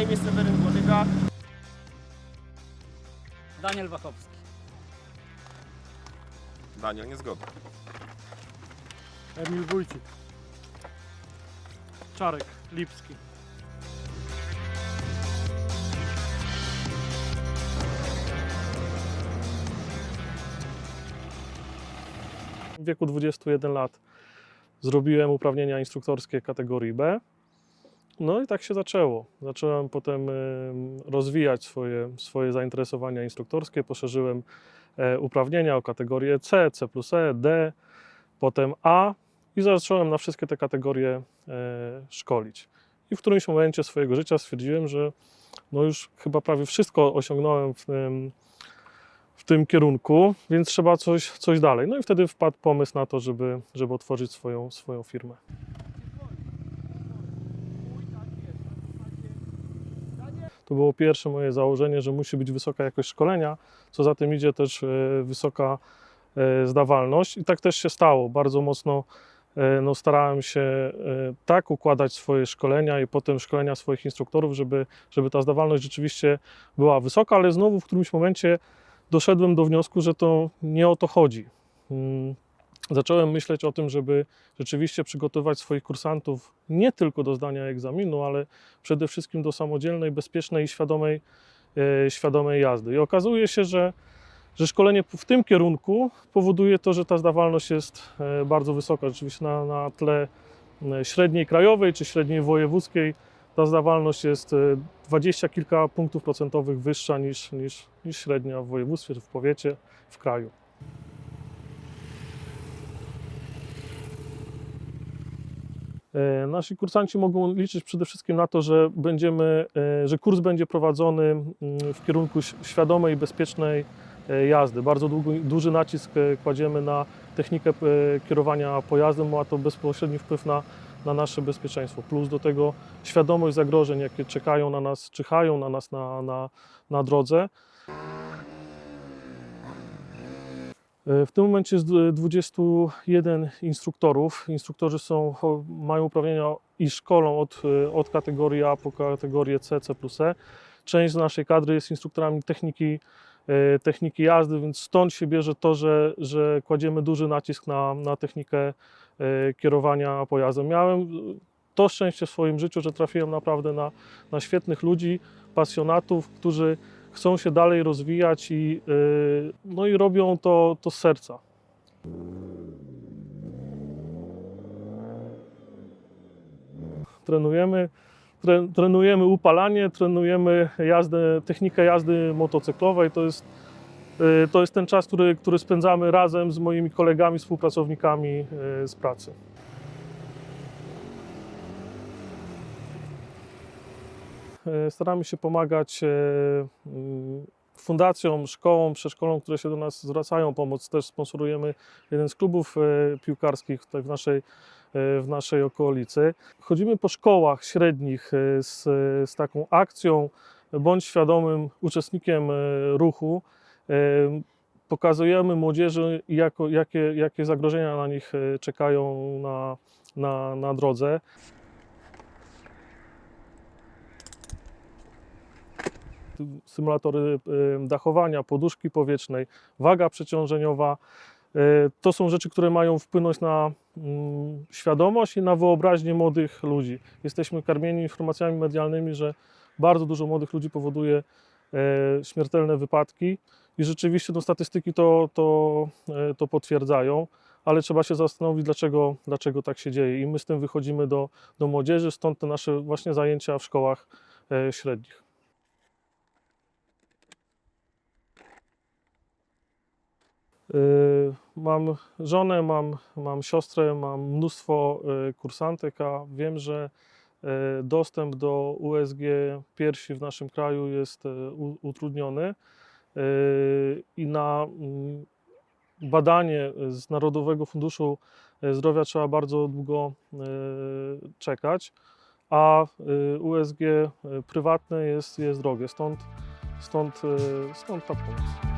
imię Seweryn Włodyga. Daniel Wachowski. Daniel, niezgodny. Emil Wójcik. Czarek Lipski. W wieku 21 lat zrobiłem uprawnienia instruktorskie kategorii B. No i tak się zaczęło. Zacząłem potem em, rozwijać swoje, swoje zainteresowania instruktorskie, poszerzyłem e, uprawnienia o kategorię C, C E, D, potem A i zacząłem na wszystkie te kategorie e, szkolić. I w którymś momencie swojego życia stwierdziłem, że no już chyba prawie wszystko osiągnąłem w tym, w tym kierunku, więc trzeba coś, coś dalej. No i wtedy wpadł pomysł na to, żeby, żeby otworzyć swoją, swoją firmę. To było pierwsze moje założenie, że musi być wysoka jakość szkolenia, co za tym idzie też e, wysoka e, zdawalność. I tak też się stało. Bardzo mocno e, no, starałem się tak układać swoje szkolenia i potem szkolenia swoich instruktorów, żeby, żeby ta zdawalność rzeczywiście była wysoka, ale znowu w którymś momencie doszedłem do wniosku, że to nie o to chodzi. Zacząłem myśleć o tym, żeby rzeczywiście przygotować swoich kursantów nie tylko do zdania egzaminu, ale przede wszystkim do samodzielnej, bezpiecznej i świadomej, e, świadomej jazdy. I okazuje się, że, że szkolenie w tym kierunku powoduje to, że ta zdawalność jest e, bardzo wysoka. Rzeczywiście na, na tle e, średniej krajowej czy średniej wojewódzkiej ta zdawalność jest e, dwadzieścia kilka punktów procentowych wyższa niż, niż, niż średnia w województwie, w powiecie, w kraju. Nasi kursanci mogą liczyć przede wszystkim na to, że będziemy, e, że kurs będzie prowadzony mm, w kierunku świadomej, bezpiecznej e, jazdy. Bardzo długo, duży nacisk e, kładziemy na technikę e, kierowania pojazdem, ma to bezpośredni wpływ na, na nasze bezpieczeństwo. Plus do tego świadomość zagrożeń, jakie czekają na nas, czyhają na nas na, na, na drodze. W tym momencie jest d- 21 instruktorów. Instruktorzy są, mają uprawnienia i szkolą od, e, od kategorii A po kategorię C, C plus E. Część z naszej kadry jest instruktorami techniki, e, techniki jazdy, więc stąd się bierze to, że, że kładziemy duży nacisk na, na technikę e, kierowania pojazdem. Miałem to szczęście w swoim życiu, że trafiłem naprawdę na, na świetnych ludzi, pasjonatów, którzy chcą się dalej rozwijać i, yy, no i robią to, to z serca. Trenujemy, tre, trenujemy upalanie, trenujemy jazdę, technikę jazdy motocyklowej. To jest, yy, to jest ten czas, który, który spędzamy razem z moimi kolegami, współpracownikami yy, z pracy. Staramy się pomagać e, fundacjom, szkołom, przedszkolom, które się do nas zwracają pomoc. Też sponsorujemy jeden z klubów e, piłkarskich tutaj w naszej, e, w naszej okolicy. Chodzimy po szkołach średnich e, z, z taką akcją bądź świadomym uczestnikiem e, ruchu. E, Pokazujemy młodzieży, jako, jakie, jakie zagrożenia na nich e, czekają na, na, na drodze. Symulatory dachowania, poduszki powietrznej, waga przeciążeniowa. Y, To są rzeczy, które mają wpłynąć na mm, świadomość i na wyobraźnię młodych ludzi. Jesteśmy karmieni informacjami medialnymi, że bardzo dużo młodych ludzi powoduje e, śmiertelne wypadki i rzeczywiście no, statystyki to, to, e, to potwierdzają, ale trzeba się zastanowić, dlaczego, dlaczego tak się dzieje. I my z tym wychodzimy do, do młodzieży, stąd te nasze właśnie zajęcia w szkołach e, średnich. Mam żonę, mam, mam siostrę, mam mnóstwo y, kursantek, a wiem, że y, dostęp do USG piersi w naszym kraju jest utrudniony i na mm, badanie z Narodowego Funduszu Zdrowia trzeba bardzo długo czekać, a USG prywatne jest, jest drogie, stąd, stąd, stąd ta pomoc.